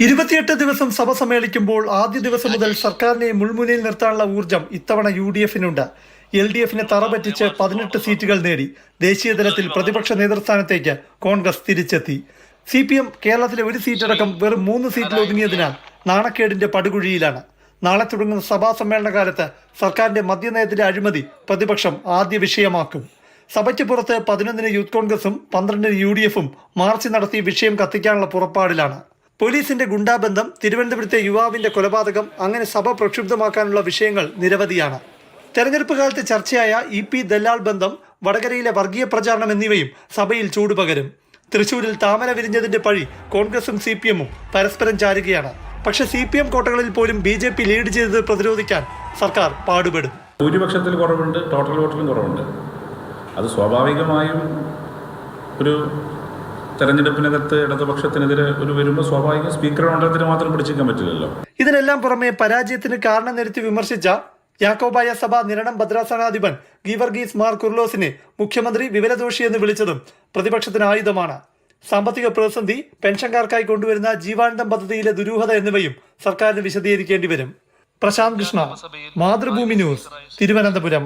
ഇരുപത്തിയെട്ട് ദിവസം സഭ സമ്മേളിക്കുമ്പോൾ ആദ്യ ദിവസം മുതൽ സർക്കാരിനെ മുൾമുനയിൽ നിർത്താനുള്ള ഊർജം ഇത്തവണ യു ഡി എഫിനുണ്ട്. എൽ ഡി എഫിനെ തറപറ്റിച്ച് പതിനെട്ട് സീറ്റുകൾ നേടി. ദേശീയ തലത്തിൽ പ്രതിപക്ഷ നേതൃസ്ഥാനത്തേക്ക് കോൺഗ്രസ് തിരിച്ചെത്തി. സി പി എം കേരളത്തിലെ ഒരു സീറ്റടക്കം വെറും മൂന്ന് സീറ്റിൽ ഒതുങ്ങിയതിനാൽ നാണക്കേടിന്റെ പടുകുഴിയിലാണ്. നാളെ തുടങ്ങുന്ന സഭാ സമ്മേളന കാലത്ത് സർക്കാരിന്റെ മദ്യനയത്തിലെ അഴിമതി പ്രതിപക്ഷം ആദ്യ വിഷയമാക്കും. സഭയ്ക്ക് പുറത്ത് പതിനൊന്നിന് യൂത്ത് കോൺഗ്രസും പന്ത്രണ്ടിന് യു ഡി എഫും മാർച്ച് നടത്തി വിഷയം കത്തിക്കാനുള്ള പുറപ്പാടിലാണ്. പോലീസിന്റെ ഗുണ്ടാബന്ധം തിരുവനന്തപുരത്തെ യുവാവിന്റെ കൊലപാതകം അങ്ങനെ സഭ പ്രക്ഷുബ്ധമാക്കാനുള്ള വിഷയങ്ങൾ നിരവധിയാണ്. തെരഞ്ഞെടുപ്പ് കാലത്ത് ചർച്ചയായ ഇ പി ദല്ലാൾ ബന്ധം വടകരയിലെ വർഗീയ പ്രചാരണം എന്നിവയും സഭയിൽ ചൂടുപകരും തൃശൂരിൽ താമര വിരിഞ്ഞതിന്റെ പഴി കോൺഗ്രസും സി പി എമ്മും പരസ്പരം ചാരുകയാണ്. പക്ഷേ സി പി എം കോട്ടകളിൽ പോലും ബി ജെ പി ലീഡ് ചെയ്തത് പ്രതിരോധിക്കാൻ സർക്കാർ പാടുപെടും. ഭൂരിപക്ഷത്തിൽ കുറവുണ്ട് ടോട്ടൽ വോട്ടിലും കുറവുണ്ട്. അത് സ്വാഭാവികമായും ഒരു തെരഞ്ഞെടുപ്പിനകത്ത് ഇടതുപക്ഷത്തിനെതിരെ ഒരു വരുമ്പോൾ സ്വാഭാവികം സ്പീക്കറുടെ മണ്ഡലത്തിന് മാത്രം പിടിച്ചിരിക്കാൻ പറ്റില്ലല്ലോ. ഇതിനെല്ലാം പുറമെ പരാജയത്തിന് കാരണം നിരത്തി വിമർശിച്ച യാക്കോബായ സഭ നിരണം ഭദ്രാസനാധിപൻ ഗീവർഗീസ് മാർ കുർലോസിനെ മുഖ്യമന്ത്രി വിവരദോഷി എന്ന് വിളിച്ചതും പ്രതിപക്ഷത്തിന് ആയുധമാണ്. സാമ്പത്തിക പ്രതിസന്ധി പെൻഷൻകാർക്കായി കൊണ്ടുവരുന്ന ജീവാനന്ദം പദ്ധതിയിലെ ദുരൂഹത എന്നിവയും സർക്കാരിന് വിശദീകരിക്കേണ്ടി വരും. പ്രശാന്ത് കൃഷ്ണ മാതൃഭൂമി ന്യൂസ് തിരുവനന്തപുരം.